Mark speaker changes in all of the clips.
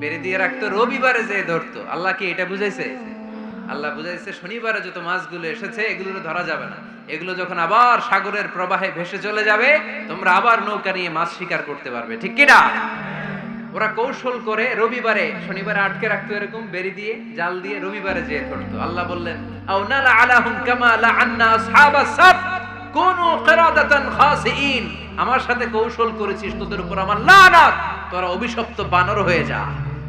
Speaker 1: বেড়ে দিয়ে রাখতো, রবিবারে যে ধরতো। আল্লাহ কি এটা বুঝাইছে? আল্লাহ বুঝাইছে, শনিবারে যত মাছগুলো এসেছে এগুলো ধরা যাবে না। এগুলো যখন আবার সাগরের প্রবাহে ভেসে চলে যাবে, তোমরা আবার নৌকা নিয়ে মাছ শিকার করতে পারবে। ঠিক কি না ওরা কৌশল করে রবিবারে, শনিবারে আটকে রাখতো এরকম বেরি দিয়ে, জাল দিয়ে রবিবারে যেয়ে ধরতো। আল্লাহ বললেন, আও নালা আলাহুম কামা লাআন্না আসহাবাস সাব কোন কিরাদাতান খাসিইন আমার সাথে কৌশল করেছিস, তোদের উপর আমার লানাত। তোরা অভিশপ্ত বানর হয়ে যা।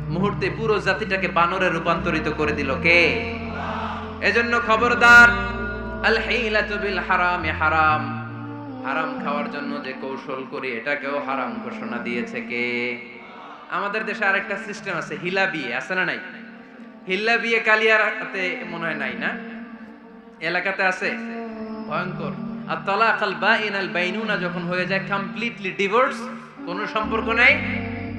Speaker 1: মুহূর্তে পুরো জাতিটাকে বানরে রূপান্তরিত করে দিল কে? এজন্য খবরদার হারামি হারাম। হারাম খাওয়ার জন্য যে কৌশল এটাকেও হারাম ঘোষণা দিয়েছে কে? আমাদের দেশে আরেকটা সিস্টেম আছে হিলা বিয়ে আছে না নাই? হিল্লা বিয়ে মনে হয় নাই, না? এলাকাতে আছে? ভয়ঙ্কর। আর তলাক আল বাইন আল বাইনুনা যখন হয়ে যায় কমপ্লিটলি ডিভোর্স কোনো সম্পর্ক নাই?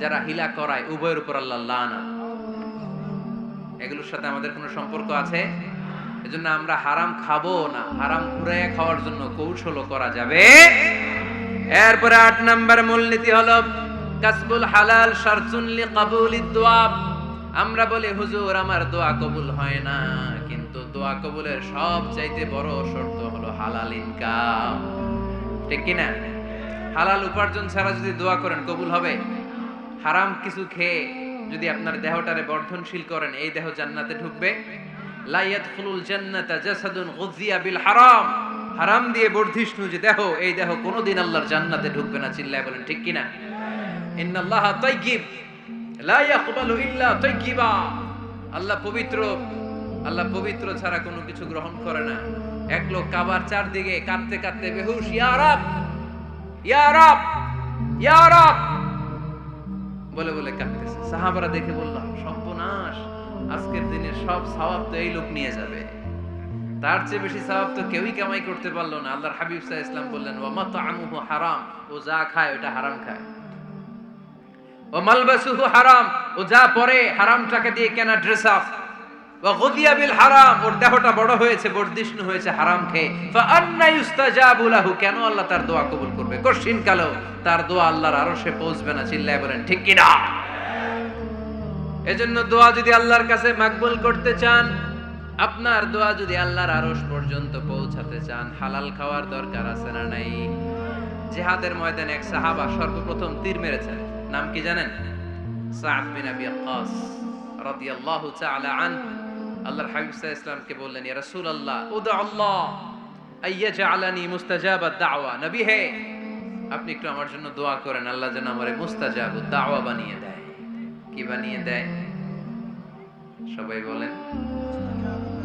Speaker 1: যারা হিলা করায়, উভয়ের উপর আল্লাহ লানা এগুলোর সাথে আমাদের কোনো সম্পর্ক আছে? এজন্য আমরা হারাম খাব না। হারাম ঘুরাইয়া খাওয়ার জন্য কৌশলও করা যাবে। এরপরে আট নাম্বার মূলনীতি হলো, কাসবুল হালাল শারতুন লিকাবুলিদ দোয়া আমরা বলি, হুজুর, আমার দোয়া কবুল হয় না। কিন্তু দোয়া কবুলের সব চাইতে বড় শর্ত হলো হালাল ইনকাম। ঠিক কি না হালাল উপার্জন ছাড়া যদি দোয়া করেন, কবুল হবে? হারাম কিছু খেয়ে যদি আপনার দেহটারে বর্ধনশীল করেন, এই দেহ জান্নাতে ঢুকবে। লা ইয়াদখুলুল জান্নাতা হারাম। হারাম দিয়ে বর্ধিষ্ণু যে দেহ, এই দেহ কোনোদিন আল্লাহর জান্নাতে ঢুকবে না, চিল্লায় বলেন, ঠিক কি না ইন্নাল্লাহা তাইয়্যিব, লা ইয়াকবালু ইল্লা তাইয়্যিবা। আল্লাহ পবিত্র আল্লাহ পবিত্র ছাড়া কোনো কিছু গ্রহণ করে না। এক লোক কাবার চারদিকে কাঁদতে কাঁদতে বেহুশ, ইয়া রাব, ইয়া বলে বলে কাঁদতেছে। সাহাবারা দেখে বললাম সর্বনাশ, আজকের দিনে সব স্বভাব তো এই লোক নিয়ে যাবে। তার চেয়ে বেশি স্বভাব তো কেউই কামাই করতে পারল না। আল্লাহর হাবিব সাহ ইসলাম বললেন, ওয়া মাতআমুহু হারাম, ও যা খায় ওটা হারাম খায়। ও মালবাসুহু হারাম, ও যা পরে হারামটাকে দিয়ে কেনা ড্রেস আপ। তার দোয়া আল্লাহর আরশে পৌঁছবে না বলেন, ঠিক কি না দোয়া যদি আল্লাহর কাছে মাকবুল করতে চান, আপনার দোয়া যদি আল্লাহর আরশ পর্যন্ত পৌঁছাতে চান, হালাল খাওয়ার দরকার আছে না নাই? জিহাদের ময়দানে এক সাহাবা সর্বপ্রথম তীর মেরেছেন। নাম কি জানেন? সাদ আবি রাদিয়াল্লাহু তাআলা আনহু। আল্লাহর হাবিব সাল্লাল্লাহু ইসলামকে বললেন, ইয়া রাসূলুল্লাহ উদা আল্লাহ আইয়াজআলানি মুস্তাজাবাদ দাওয়া। নবী হে, আপনি একটু আমার জন্য দোয়া করেন, আল্লাহ যেন আমারে মুস্তাজাবুদ দাওয়া বানিয়ে দেয়। কি বানিয়ে দেয়? সবাই বলেন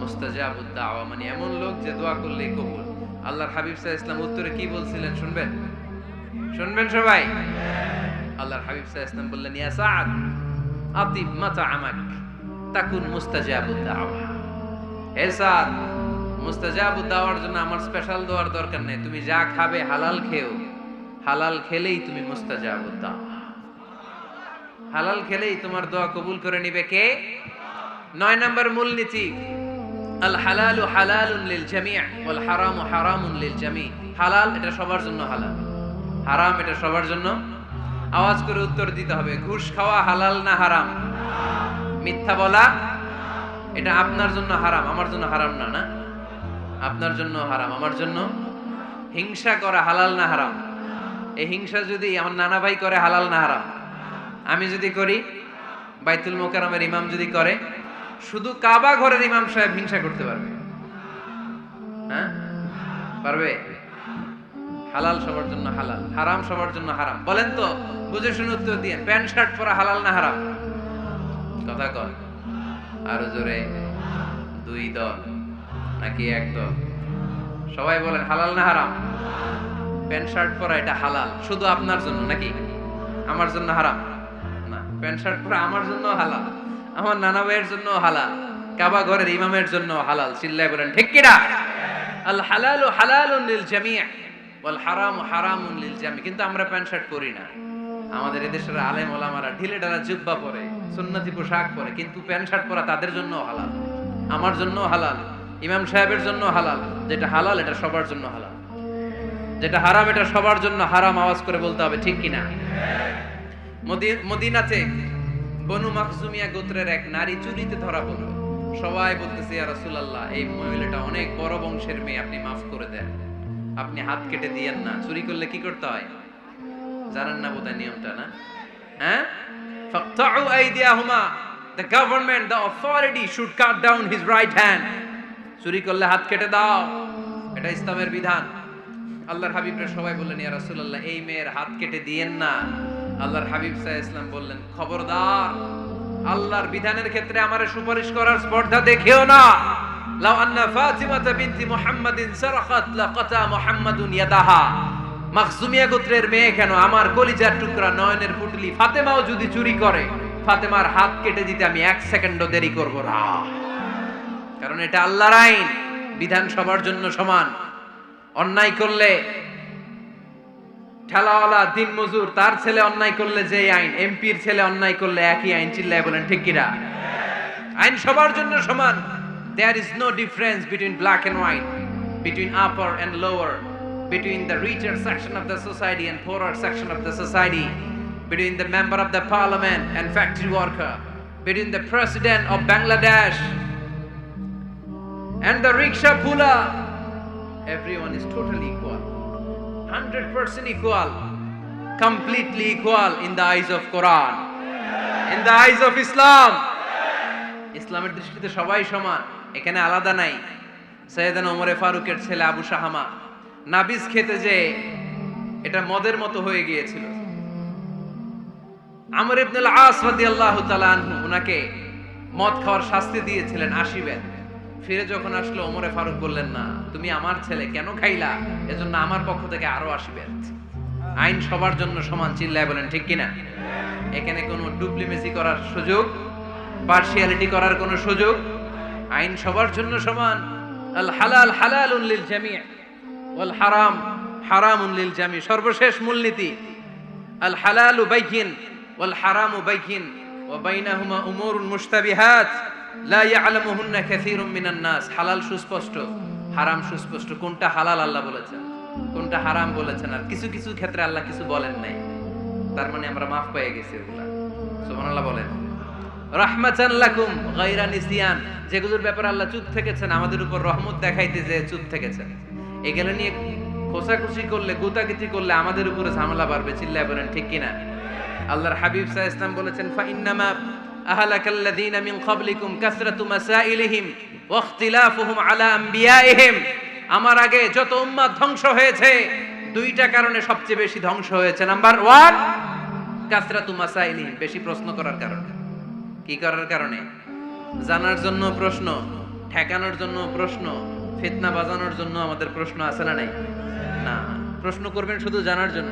Speaker 1: মুস্তাজাবুদ দাওয়া মানে এমন লোক যে দোয়া করলেই কবুল। আল্লাহর হাবিব সাল্লাল্লাহু ইসলাম উত্তরে কি বলছিলেন শুনবেন? শুনবেন সবাই? আল্লাহর হাবিব সাল্লাল্লাহু ইসলাম বললেন, ইয়া সাদ আতিব মাতা আমাক। তাকুন মুস্তাজাবুদ দাওয়া। হে সাদ, মুস্তাজাবুদ দাওয়ার জন্য আমার স্পেশাল দোয়ার দরকার নেই। তুমি যা খাবে হালাল খেও। হালাল খেলেই তুমি মুস্তাজাবুদ দাওয়া। হালাল খেলেই তোমার দোয়া কবুল করে নিবে কে? নয় নম্বর মূলনীতি আল হালালু হালালুন লিল জামি' ওয়াল হারামু হারামুন লিল জামি' হালাল এটা সবার জন্য হালাল। হারাম এটা সবার জন্য। আওয়াজ করে উত্তর দিতে হবে, ঘুষ খাওয়া হালাল না হারাম? মিথ্যা বলা, এটা আপনার জন্য হারাম, আমার জন্য হারাম না না? আপনার জন্য হারাম, আমার জন্য? হিংসা করা হালাল না হারাম? এই হিংসা যদি আমার নানা ভাই করে, হালাল না হারাম? আমি যদি করি, বাইতুল মোকারমের ইমাম যদি করে, শুধু কাবা ঘরের ইমাম সাহেব হিংসা করতে পারবে। হ্যাঁ? পারবে? হালাল সবার জন্য হালাল, হারাম সবার জন্য হারাম। বলেন তো, বুঝে শুনে উত্তর দিয়ে, প্যান্ট শার্ট পরা হালাল না হারাম? কথা কয়? আরও জোরে, দুই দল নাকি এক দল? সবাই বলেন, হালাল না হারাম? প্যান্ট, শার্ট পরা এটা হালাল। শুধু আপনার জন্য নাকি? আমার জন্য হারাম? না, প্যান্ট, শার্ট পরা আমার জন্য হালাল। আমার নানা ভাইয়ের জন্য হালাল। কাবা ঘরের ইমামের জন্য হালাল। চিল্লায় বলেন, ঠিক কিনা আল হালালু হালালুন লিল জামি' ওয়াল হারামু হারামুন লিল জামি' কিন্তু আমরা প্যান্ট, শার্ট পরি না। আমাদের এদেশের আলেম ওলামারা ঢিলে ঢালা জুব্বা পরে, সুন্নতি পোশাক পরে, কিন্তু প্যান্ট শার্ট পরা তাদের জন্য হালাল। আমার জন্য হালাল, ইমাম সাহেবের জন্য হালাল, যেটা হালাল এটা সবার জন্য হালাল। যেটা হারাম এটা সবার জন্য হারাম আওয়াজ করে বলতে হবে, ঠিক কিনা? মদিনাতে বনু মাকজুমিয়া গোত্রের এক নারী চুরিতে ধরা পড়ল। সবাই বলতেছে, ইয়া রাসূলুল্লাহ, এই মহিলাটা অনেক বড় বংশের মেয়ে, আপনি মাফ করে দেন। আপনি হাত কেটে দিয়েন না। চুরি করলে কি করতে হয়? জানেন না বোধহয় নিয়মটা না? হ্যাঁ? ফাকতাউ আইদিয়াহুমা। The government the authority should cut down his right hand চুরি করলে হাত কেটে দাও। এটা ইসলামের বিধান। আল্লাহর হাবিবরা সবাই বললেন, ইয়া রাসূলুল্লাহ, এই মেয়ের হাত কেটে দিয়েন না। আল্লাহর হাবিব সাল্লাল্লাহু ইসলাম বললেন, খবরদার, আল্লাহর বিধানের ক্ষেত্রে আমারে সুপারিশ করার স্পর্ধা দেখেও না। লাউ আন্না ফাতিমাতা বিনতি মুহাম্মাদিন সারাখাত, লাকাতা মুহাম্মাদুন ইয়াদাহা। মাখজুমিয়া গোত্রের মেয়ে কেন? আমার কলিজার টুকরা নয়নের পুটলি ফাতেমাও যদি চুরি করে, ফাতেমার হাত কেটে দিতে আমি এক সেকেন্ডও দেরি করব না। কারণ এটা আল্লাহর আইন বিধান সবার জন্য সমান। অন্যায় করলে ঠেলাওয়ালা দিন মজুর তার ছেলে অন্যায় করলে যে আইন, এমপির ছেলে অন্যায় করলে একই আইন, চিল্লায় বলেন, ঠিক কিনা? আইন সবার জন্য সমান। There is no difference between black and white between upper and lower between the richer section of the society and poorer section of the society, between the member of the parliament and factory worker, between the president of Bangladesh and the rickshaw puller. Everyone is totally equal, 100% equal, completely equal in the eyes of Quran, in the eyes of Islam. ইসলামের দৃষ্টিতে সবাই সমান এখানে আলাদা নাই সৈয়দান ওমরে ফারুকের ছেলে আবু শাহামা নাবিজ খেতে যে এটা মদের মতো হয়ে গিয়েছিল। আমর ইবনুল আস রাদিয়াল্লাহু তাআলা আনহু উনাকে মদ খাওয়ার শাস্তি দিয়েছিলেন আসিবেন ফিরে যখন আসলো, ওমরে ফারুক বললেন, না, তুমি আমার ছেলে কেন খাইলা? এজন্য আমার পক্ষ থেকে আরও আসিবেন আইন সবার জন্য সমান চিল্লায় বলেন, ঠিক কিনা? এখানে কোনো ডুপ্লিমেসি করার সুযোগ, পার্সিয়ালিটি করার কোনো সুযোগ, আইন সবার জন্য সমান। আল হালাল হালালুন লিল জামি' ওয়াল হারাম, হারামুন লিল জামি, সর্বশেষ মূলনীতি। আল হালালু বাইকিন ওয়াল হারামু বাইকিন ওয়া বাইনাহুমা উমুরুন মুশতাবিহাত। লা ইয়ালামুহুন্না কাসীরুম মিনান নাস। হালাল সুস্পষ্ট, হারাম সুস্পষ্ট, কোনটা হালাল আল্লাহ বলেছেন, কোনটা হারাম বলেছেন আর কিছু কিছু ক্ষেত্রে আল্লাহ কিছু বলেন নাই। তার মানে আমরা মাফ পেয়ে গেছি ওগুলা সুবহানাল্লাহ বলেন। রাহমাতান লাকুম, গায়রা নিসিয়ান যেগুলোর ব্যাপারে আল্লাহ চুপ থেকেছেন, আমাদের উপর রহমত দেখাইতে যে চুপ থেকেছেন। এগুলো নিয়ে খোসাখুশি করলে, গুতাগুতি করলে আমাদের উপরে ঝামেলা বাড়বে, চিল্লায় বলেন, ঠিক কিনা? আল্লাহর হাবিব সাহ ইসলাম বলেছেন ফা ইন্নামা আহলাকাল্লাযীনা মিন ক্বাবলিকুম কাসরাতু মাসাইলিহিম ওয়া ইখতিলাফুহুম আলা আম্বিয়াইহিম। আমার আগে যত উম্মাত ধ্বংস হয়েছে, দুইটা কারণে সবচেয়ে বেশি ধ্বংস হয়েছে। নাম্বার ওয়ান, কাসরাতু মাসাইলিহিম, বেশি প্রশ্ন করার কারণে। কি করার কারণে? জানার জন্য প্রশ্ন, ঠেকানোর জন্য প্রশ্ন ফিতনা বাজানোর জন্য আমাদের প্রশ্ন আছে না নাই? না। প্রশ্ন করবেন শুধু জানার জন্য।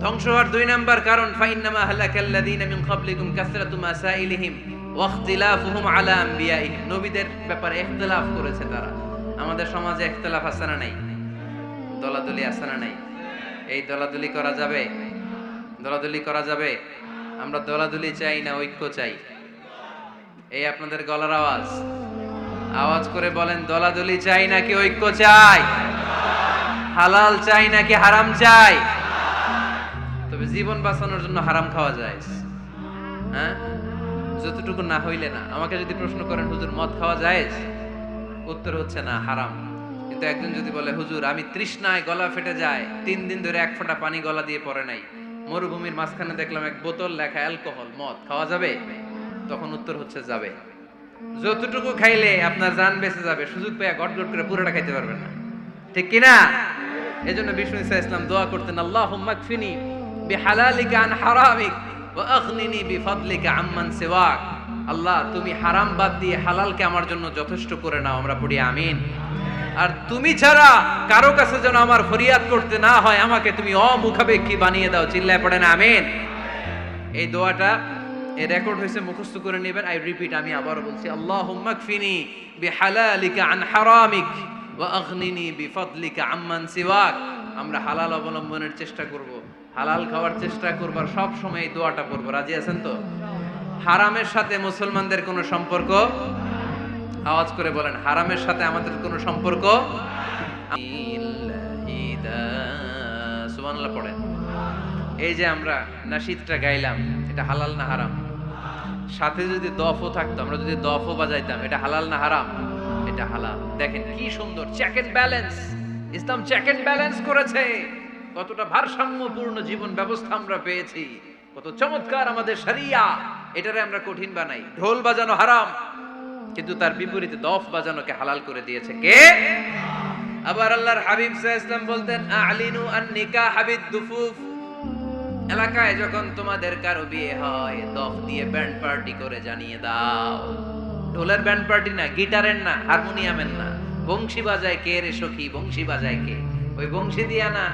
Speaker 1: ধ্বংস হওয়ার দুই নাম্বার কারণ, ফাইন্নামা হালাকাল্লাযীনা মিন ক্বাবলিকুম কাসরাতু মাসাইলিহিম ওয়া ইখতিলাফুহুম আলা আম্বিয়াইহিম। নবীদের ব্যাপারে ইখতিলাফ করেছে তারা। আমাদের সমাজে ইখতিলাফ আছে না নাই? দলাদলি আছে না নাই? এই দলাদলি করা যাবে? দলাদলি করা যাবে? আমরা দলাদলি চাই না, ঐক্য চাই। এই আপনাদের গলার আওয়াজ। আওয়াজ করে বলেন, দলাদলি চাই নাকি ঐক্য চাই? হালাল চাই নাকি হারাম চাই? তবে জীবন বাঁচানোর জন্য হারাম খাওয়া যায়। হ্যাঁ? যতটুকু না হইলে না। আমাকে যদি প্রশ্ন করেন, হুজুর, মদ খাওয়া যায়? উত্তর হচ্ছে না, হারাম। কিন্তু একজন যদি বলে, হুজুর, আমি তৃষ্ণায় গলা ফেটে যায়। তিন দিন ধরে এক ফোঁটা পানি গলা দিয়ে পড়ে নাই। মরুভূমির মাঝখানে দেখলাম এক বোতল লেখা অ্যালকোহল, মদ। খাওয়া যাবে? তখন উত্তর হচ্ছে, যাবে। যতটুকু খাইলে আপনার জান বেঁচে যাবে, সুযোগ পেয়ে গট গট করে পুরোটা খাইতে পারবেন না। ঠিক কিনা? এই জন্য বিষ্ণু ইসা ইসলাম দোয়া করতেন আল্লাহ মাকফিনি বিহালালিকা আন হারামিক আম্মান আল্লাহ, তুমি হারাম বাদ দিয়ে হালালকে আমার জন্য যথেষ্ট করে নাও, আমরা পড়ি আমিন। আর তুমি ছাড়া কারও কাছে যেন আমার ফরিয়াদ করতে না হয়, আমাকে তুমি অমুখাপেক্ষী বানিয়ে দাও, চিল্লায় পড়েন আমিন। এই দোয়াটা রেকর্ড হয়েছে, মুখস্থ করে নেবেন। আই রিপিট আমি আবারও বলছি কফিনি বিহালালিকা আন হারামিক ওয়া আগনিনি বিফাদলিকা আম্মান সিওয়াক। আমরা হালাল অবলম্বনের চেষ্টা করব, হালাল খাওয়ার চেষ্টা করব আর সব সময় এই দোয়াটা পড়ব রাজি আছেন তো? হারামের সাথে মুসলমানদের কোনো সম্পর্ক? আওয়াজ করে বলেন, হারামের সাথে আমাদের কোনো সম্পর্ক? সুবহানাল্লাহ পড়েন। এই যে আমরা নাশিদটা গাইলাম, এটা হালাল না হারাম? সাথে যদি দফও থাকতো, আমরা যদি দফও বাজাইতাম, এটা হালাল না হারাম? এটা হালাল। দেখেন কি সুন্দর চেক এন্ড ব্যালেন্স ইসলাম চেক এন্ড ব্যালেন্স করেছে। কতটা ভারসাম্যপূর্ণ জীবন ব্যবস্থা আমরা পেয়েছি। কত চমৎকার আমাদের শরিয়া। এটারে আমরা কঠিন বানাই। ঢোল বাজানো হারাম। কিন্তু তার বিপরীতে দফ বাজানোকে হালাল করে দিয়েছে কে? আবার আল্লাহর হাবিব আলাইহি ওয়াসাল্লাম বলতেন, আলিনু আন নিকাহ হাবিদ দুফুফ এলাকায় যখন তোমাদের কারও বিয়ে হয় দফ দিয়ে ব্যান্ড পার্টি করে জানিয়ে দাও। ঢোলের ব্যান্ড পার্টি না, গিটারের না, হারমোনিয়ামের না। বংশী বাজায় কে রে সখী, বংশী বাজায় কে? ওই বংশী দিয়া না,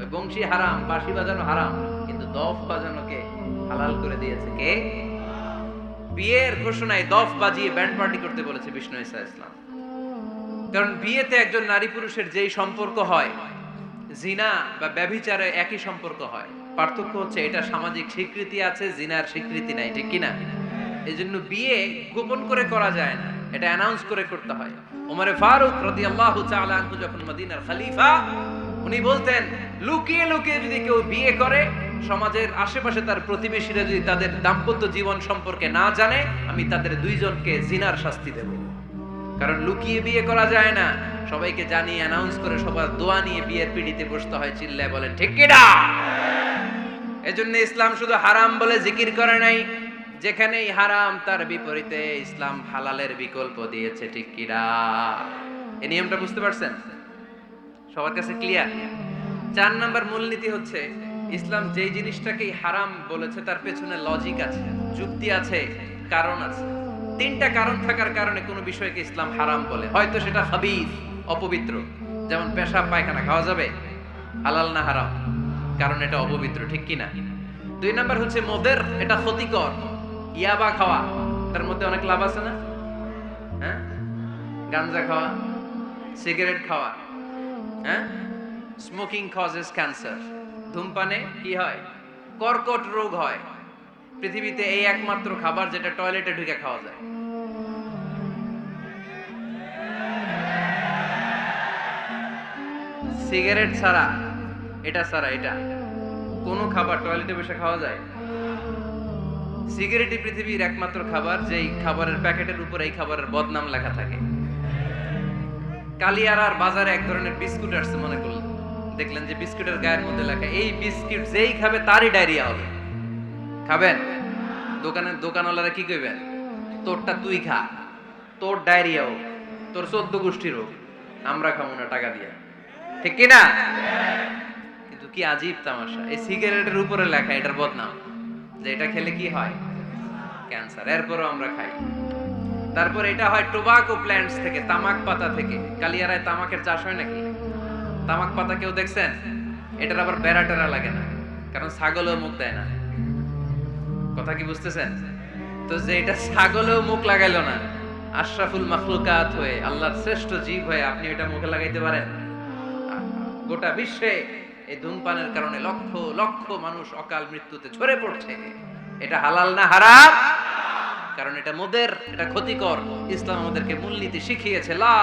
Speaker 1: ওই বংশী হারাম, বাঁশি বাজানো হারাম, কিন্তু দফ বাজানোকে হালাল করে দিয়েছে কে? বিয়ের ঘোষণায় দফ বাজিয়ে ব্যান্ড পার্টি করতে বলেছে বিষ্ণু ইসা ইসলাম। কারণ বিয়েতে একজন নারী পুরুষের যেই সম্পর্ক হয়, জিনা বা ব্যভিচারে একই সম্পর্ক হয়। পার্থক্য হচ্ছে এটা সামাজিক স্বীকৃতি আছে, জিনার স্বীকৃতি নাই, ঠিক কিনা? এই জন্য বিয়ে গোপন করে করা যায় না, এটা অ্যানাউন্স করে করতে হয়। ওমরে ফারুক রাদিয়াল্লাহু তাআলা আনহু যখন মদিনার খলিফা, উনি বলতেন, লুকিয়ে লুকিয়ে যদি কেউ বিয়ে করে, সমাজের আশেপাশে তার প্রতিবেশীরা যদি তাদের দাম্পত্য জীবন সম্পর্কে না জানে, আমি তাদের দুইজনকে জিনার শাস্তি দেব। কারণ লুকিয়ে বিয়ে করা যায় না। সবাইকে জানিয়ে অ্যানাউন্স করে সবার দোয়া নিয়ে বিয়ের পিড়িতে বসতে হয়, চিল্লায় বলেন, ঠিক কিনা? এজন্য ইসলাম শুধু হারাম বলে জিকির করে নাই। যেখানেই হারাম, তার বিপরীতে ইসলাম হালালের বিকল্প দিয়েছে, ঠিক কিরা এই নিয়মটা বুঝতে পারছেন? সবার কাছে ক্লিয়ার চার নাম্বার মূলনীতি হচ্ছে, ইসলাম যেই জিনিসটাকেই হারাম বলেছে, তার পেছনে লজিক আছে, যুক্তি আছে, কারণ আছে। তিনটা কারণ থাকার কারণে কোনো বিষয়কে ইসলাম হারাম বলে। হয়তো সেটা হাবিজ অপবিত্র। যেমন পেশাব, পায়খানা, খাওয়া যাবে? হালাল না হারাম? কারণ এটা অপবিত্র, ঠিক কিনা? দুই নাম্বার হচ্ছে মদের, এটা ক্ষতিকর। ইয়াবা খাওয়া, তার মধ্যে অনেক লাভ আছে না? হ্যাঁ? গাঞ্জা খাওয়া, সিগারেট খাওয়া হ্যাঁ? স্মোকিং কজেস ক্যান্সার ধূমপানে কি হয়? কর্কট রোগ হয়। পৃথিবীতে এই একমাত্র খাবার যেটা টয়লেটে ঢুকে খাওয়া যায়। সিগারেট ছাড়া এটা ছাড়া এটা। কোনো খাবার টয়লেটে বসে খাওয়া যায়? সিগারেটই পৃথিবীর একমাত্র খাবার, যেই খাবারের প্যাকেটের উপর এই খাবারের বদনাম লেখা থাকে। কালিয়ারার বাজারে এক ধরনের বিস্কুট আসছে মনে করলেন। দেখলেন যে বিস্কুটের গায়ের মধ্যে লেখা, এই বিস্কিট যেই খাবে তারই ডায়রিয়া হবে। খাবেন? দোকানের দোকানওয়ালারা কি কইবেন? তোরটা তুই খা। তোর ডায়রিয়া হোক, তোর চোদ্দ গোষ্ঠীর হোক, আমরা খাব না টাকা দিয়ে। ঠিক কি না কিন্তু কি আজীব তামাশা। এই সিগারেটের উপরে লেখা এটার বদনাম, যে এটা খেলে কি হয়? ক্যান্সার। এরপরও আমরা খাই। তারপর এটা হয় টোবাকো প্ল্যান্টস থেকে, তামাক পাতা থেকে। কালিয়ারায় তামাকের চাষ হয় নাকি? তামাক পাতা কেউ দেখছেন? এটার আবার বেড়া টেরা লাগে না, কারণ ছাগলও মুখ দেয় না। কথা কি বুঝতেছেন? তো যে এটা ছাগলেও মুখ লাগাইলো না, আশরাফুল মাখলুকাত হয়ে, আল্লাহর শ্রেষ্ঠ জীব হয়ে আপনি এটা মুখে লাগাইতে পারেন? গোটা বিশ্বে এই ধূমপানের কারণে লক্ষ লক্ষ মানুষ অকাল মৃত্যুতে ঝরে পড়ছে। এটা হালাল না হারাম? কারণ এটা মোদের, এটা ক্ষতিকর। ইসলাম আমাদেরকে মূলনীতি শিখিয়েছে, লা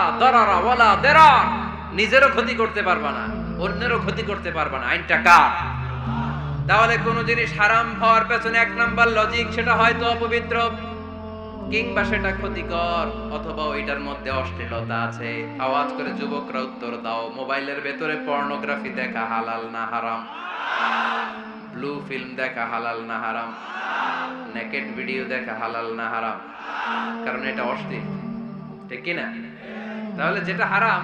Speaker 1: নিজেরও ক্ষতি করতে পারবা না, অন্যেরও ক্ষতি করতে পারবা না। আইনটা কার? তাহলে কোন জিনিস হারাম হওয়ার পেছনে এক নাম্বার লজিক সেটা হয়তো অপবিত্র। কিংবা সেটা ক্ষতিকর, অথবা ওইটার মধ্যে অশ্লীলতা আছে। আওয়াজ করে যুবকরা উত্তর দাও, মোবাইলের ভেতরে পর্নোগ্রাফি দেখা হালাল না হারাম? ব্লু ফিল্ম দেখা হালাল না হারাম? নেকেট ভিডিও দেখা হালাল না হারাম? কারণ এটা অশ্লীল, ঠিক কি না তাহলে যেটা হারাম,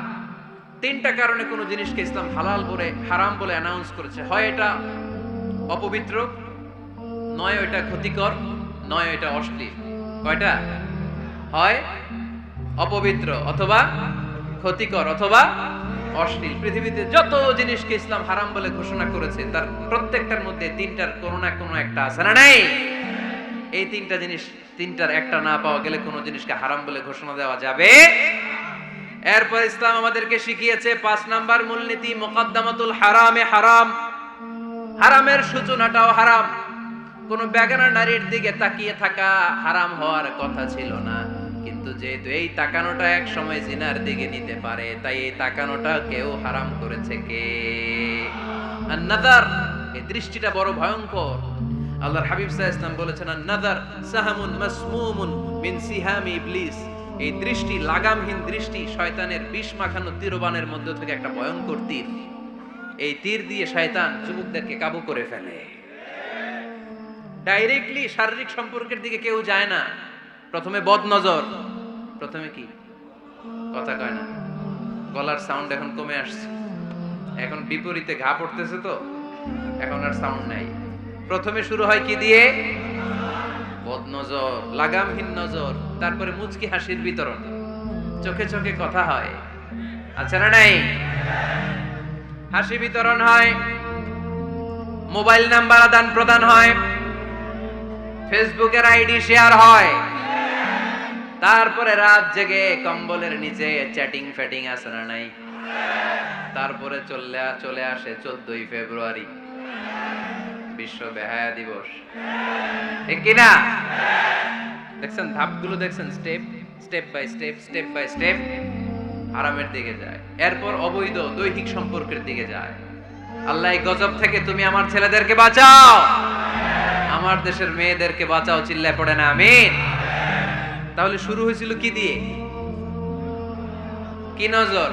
Speaker 1: তিনটা কারণে কোনো জিনিসকে ইসলাম হালাল বলে, হারাম বলে অ্যানাউন্স করেছে। হয় এটা অপবিত্র, নয় ওইটা ক্ষতিকর, নয় এটা অশ্লীল। কয়টা? হয় অপবিত্র অথবা ক্ষতিকর অথবা অশ্লীল। পৃথিবীতে যত জিনিসকে ইসলাম হারাম বলে ঘোষণা করেছে, তার প্রত্যেকটার মধ্যে তিনটার কোনো না কোনো একটা আছে না নাই? এই তিনটা জিনিস, তিনটার একটা না পাওয়া গেলে কোনো জিনিসকে হারাম বলে ঘোষণা দেওয়া যাবে? এরপর ইসলাম আমাদেরকে শিখিয়েছে পাঁচ নাম্বার মূলনীতি, মোকাদ্দামাতুল হারামে হারাম। হারামের সূচনাটাও হারাম। কোন বেগানা নারীর দিকে তাকিয়ে থাকা হারাম হওয়ার কথা ছিল না। কিন্তু যেহেতু এই তাকানোটা এক সময় জিনার দিকে নিতে পারে, তাই এই তাকানোটা কেউ হারাম করেছে কে? নাদার এই দৃষ্টিটা বড় ভয়ঙ্কর। আল্লাহর হাবিব সাহা ইসলাম বলেছেন নাদার সাহামুন মাসমুমুন মিন সিহামি ইবলিস। এই দৃষ্টি, লাগামহীন দৃষ্টি শয়তানের বিষ মাখানো তীরবানের মধ্য থেকে একটা ভয়ঙ্কর তীর। এই তীর দিয়ে শয়তান যুবকদেরকে কাবু করে ফেলে। ডাইরেক্টলি শারীরিক সম্পর্কের দিকে কেউ যায় না। প্রথমে বদ নজর প্রথমে কি? কথা কয় না। গলার সাউন্ড এখন কমে আসছে। এখন বিপরীতে ঘা পড়তেছে তো, এখন আর সাউন্ড নাই। প্রথমে শুরু হয় কি দিয়ে? বদ নজর লাগামহীন নজর, তারপরে মুচকি হাসির বিতরণ। চোখে চোখে কথা হয়। আচ্ছা না নাই? হাসি বিতরণ হয়। মোবাইল নাম্বার আদান প্রদান হয়। ফেসবুকের আইডি শেয়ার হয়। তারপরে রাত জেগে কম্বলের নিচে চ্যাটিং ফ্যাটিং আছে না নাই? তারপরে চলে চলে আসে চোদ্দই ফেব্রুয়ারি। বিশ্ব বেহায়া দিবস। কিনা দেখছেন, ধাপগুলো দেখছেন, step step by step step by step হারামের দিকে যায়। এরপর অবৈধ দৈহিক সম্পর্কের দিকে যায়। আল্লাহ গজব থেকে তুমি আমার ছেলেদেরকে বাঁচাও। আমার দেশের মেয়েদেরকে বাঁচাও, চিল্লায় পড়ে না, আমিন। তাহলে শুরু হয়েছিল কি দিয়ে? কি নজর?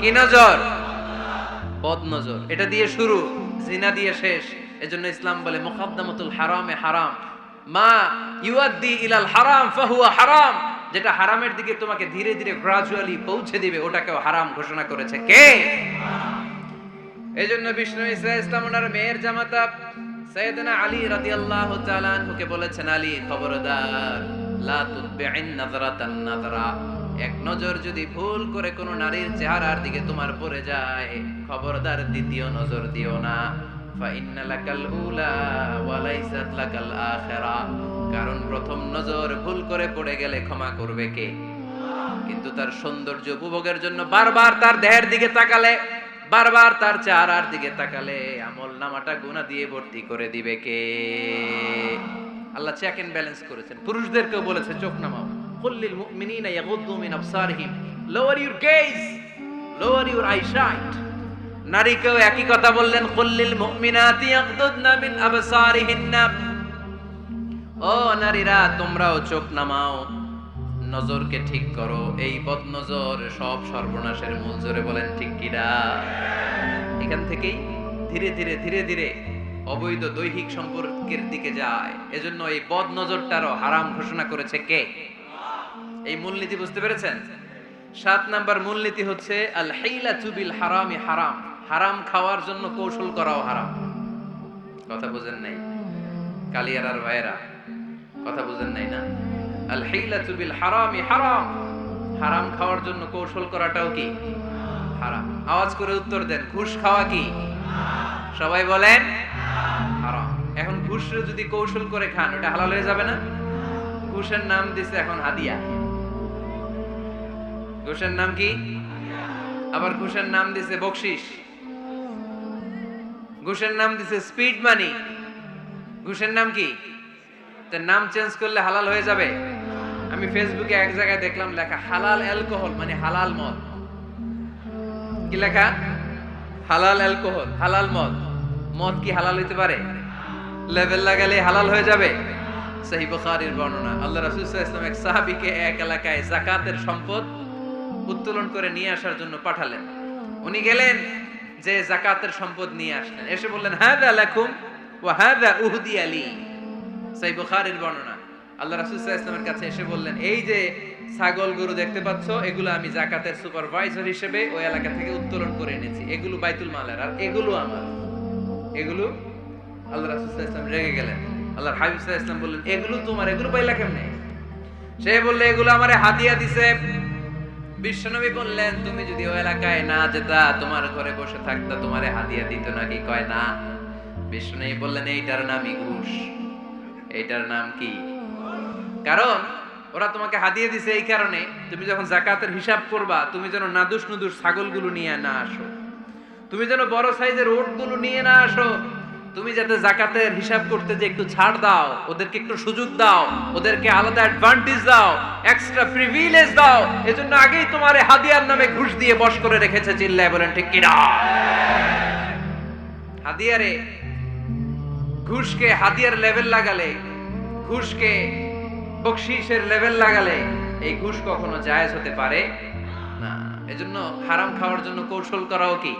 Speaker 1: কি নজর? বদ নজর এটা দিয়ে শুরু, জিনা দিয়ে শেষ। এজন্য ইসলাম বলে মুকাদ্দামাতুল হারামে হারাম। মা ইউআদ্দি ইলাল হারাম, ফাহুয়া হারাম। যেটা হারামের দিকে তোমাকে ধীরে ধীরে গ্রাজুয়ালি পৌঁছে দিবে, ওটাকেও হারাম ঘোষণা করেছে কে? এজন্য বিষ্ণু ইসা ইসলাম ওনার মেয়ের জামাতা সৈয়দনা আলী রাদিয়াল্লাহু তাআলা আনহুকে বলেছেন, আলী, খবরদার, লা তুতবি'ন নাযরাতান নাযরা। এক নজর যদি ভুল করে কোনো নারীর চেহারার দিকে তোমার পড়ে যায়, খবরদার দ্বিতীয় নজর দিও না। ফাইন্না লাকাল উলা ওয়া লাইসাত লাকাল আখিরা। কারণ প্রথম নজর ভুল করে পড়ে গেলে ক্ষমা করবে কে? কিন্তু তার সৌন্দর্য উপভোগের জন্য বারবার তার দেহের দিকে তাকালে বারবার তার চেহারার দিকে তাকালে আমল নামাটা গুণা দিয়ে ভর্তি করে দিবে কে? আল্লাহ চেক এন্ড ব্যালেন্স করেছেন। পুরুষদেরকেও বলেছে, চোখ নামাও। কুল্লিল মুমিনিনা ইয়াগুদ্দু মিন আবসারিহিম। Lower your gaze lower your eyesight নারীকেও একই কথা বললেন কুল্লিল মুমিনাতি ইয়াগুদ্দুনা মিন আবসারিহিন্না। ও নারীরা, তোমরাও চোখ নামাও। নজরকে ঠিক করো। এই বদ নজর সব সর্বনাশের মূল। জোরে বলেন, ঠিক কিনা এখান থেকেই ধীরে ধীরে ধীরে ধীরে অবৈধ দৈহিক সম্পর্কের দিকে যায়। এজন্য এই বদ নজরটারও হারাম ঘোষণা করেছে কে? এই মূলনীতি বুঝতে পেরেছেন? সাত নাম্বার মূলনীতি হচ্ছে আল হাইলা চুবিল হারামি হারাম। হারাম খাওয়ার জন্য কৌশল করাও হারাম। কথা বুঝেন নাই? কালিয়ারার ভাইয়েরা, কথা বুঝেন নাই না? হারামি। খাওয়ার জন্য কৌশল করাটাও কি? হারাম। আওয়াজ করে উত্তর দেন, ঘুষ খাওয়া কি? সবাই বলেন, হারাম। এখন ঘুষ যদি কৌশল করে খান, ওটা হালাল হয়ে যাবে না? ঘুষের নাম দিছে এখন হাদিয়া। ঘুষের নাম কি? আবার ঘুষের নাম দিছে বকশিস ঘুষের নাম দিছে স্পিড মানি। ঘুষের নাম কি? তো নাম চেঞ্জ করলে হালাল হয়ে যাবে। আমি ফেসবুকে এক জায়গায় দেখলাম লেখা, হালাল অ্যালকোহল মানে হালাল মদ। কি লেখা? হালাল অ্যালকোহল হালাল মদ। মদ কি হালাল হইতে পারে? লেভেল লাগালে হালাল হয়ে যাবে। সহি বুখারীর বর্ণনা। আল্লাহ রাসূল ওয়াসাল্লাম এক সাহাবীকে এক এলাকায় যাকাতের সম্পদ উত্তোলন করে নিয়ে আসার জন্য পাঠালেন। উনি গেলেন যে যাকাতের সম্পদ নিয়ে আসলেন। এসে বললেন হাদা লাকুম ওয়া হাদা উহদি আলী সহি বুখারীর বর্ণনা। আল্লাহ রাসূল ওয়াসাল্লামের কাছে এসে বললেন, এই যে ছাগল গরু দেখতে পাচ্ছ, এগুলো আমি জাকাতের সুপারভাইজার হিসেবে ওই এলাকা থেকে উত্তোলন করে এনেছি। এগুলো বাইতুল মালের, আর এগুলো আমার। এগুলো আল্লাহ রাসূল ওয়াসাল্লাম রেগে গেলেন। আল্লাহর হাবিব ওয়াসাল্লাম বললেন, এগুলো তোমার, এগুলো পাইলা কেমনে? সে বললে, এগুলো আমার হাদিয়া দিছে। বিশ্বনবী বললেন, তুমি যদি ওই এলাকায় না যেতা, তোমার ঘরে বসে থাকতা, তোমারে হাদিয়া দিত নাকি, কয় না? বিশ্বনবী বললেন, এইটার নামই ঘুষ। এইটার নাম কি? কারণ ওরা তোমাকে হাদিয়ে দিছে এই কারণে, তুমি যখন জাকাতের হিসাব করবা, তুমি যেন নাদুস নুদুস ছাগলগুলো নিয়ে না আসো। তুমি যেন বড় সাইজের ওটগুলো নিয়ে না আসো। তুমি যাতে জাকাতের হিসাব করতে যে একটু ছাড় দাও, ওদেরকে একটু সুযোগ দাও, ওদেরকে আলাদা অ্যাডভান্টেজ দাও এক্সট্রা প্রিভিলেজ দাও, এজন্য আগেই তোমার হাদিয়ার নামে ঘুষ দিয়ে বশ করে রেখেছে চিল্লায় বলেন, ঠিক কিনা? হাদিয়ারে ঘুষকে হাদিয়ার লেভেল লাগালে, ঘুষকে বকশিসের লেভেল লাগালে এই ঘুষ কখনো জায়েজ হতে পারে? না, এজন্য হারাম খাওয়ার জন্য কৌশল করাও কি?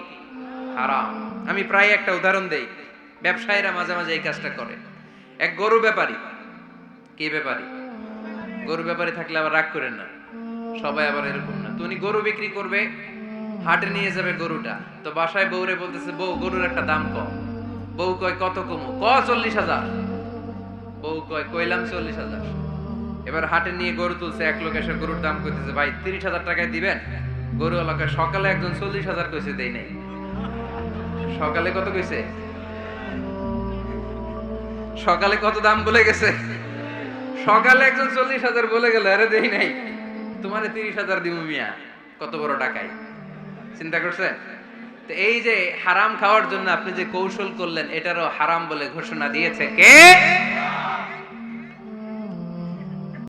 Speaker 1: হারাম। আমি প্রায় একটা উদাহরণ দেই। ব্যবসায়ীরা মাঝে মাঝে এই কাজটা করে। এক গরু ব্যাপারী। কি ব্যাপারী? গরু ব্যাপারী থাকলে আবার রাগ করেন না। সবাই আবার এরকম না। তো উনি গরু বিক্রি করবে, হাটে নিয়ে যাবে গরুটা। তো বাসায় বউরে বলতেছে, বউ, গরুর একটা দাম কম। বউ কয়, কত কমু? ক, চল্লিশ হাজার। বউ কয়, কইলাম চল্লিশ হাজার। এবার হাটে নিয়ে গরু তুলছে এক লোক, এসে গরুর দাম কইতেছে, ভাই, তিরিশ হাজার টাকায় দিবেন? গরু এলাকা সকালে একজন চল্লিশ হাজার কইছে, দেই নাই। সকালে কত কইছে? সকালে কত দাম বলে গেছে? সকালে একজন চল্লিশ হাজার বলে গেল, আরে, দেই নাই। তোমার তিরিশ হাজার দিব মিয়া, কত বড় টাকায় চিন্তা করছেন? তো এই যে হারাম খাওয়ার জন্য আপনি যে কৌশল করলেন, এটারও হারাম বলে ঘোষণা দিয়েছে কে?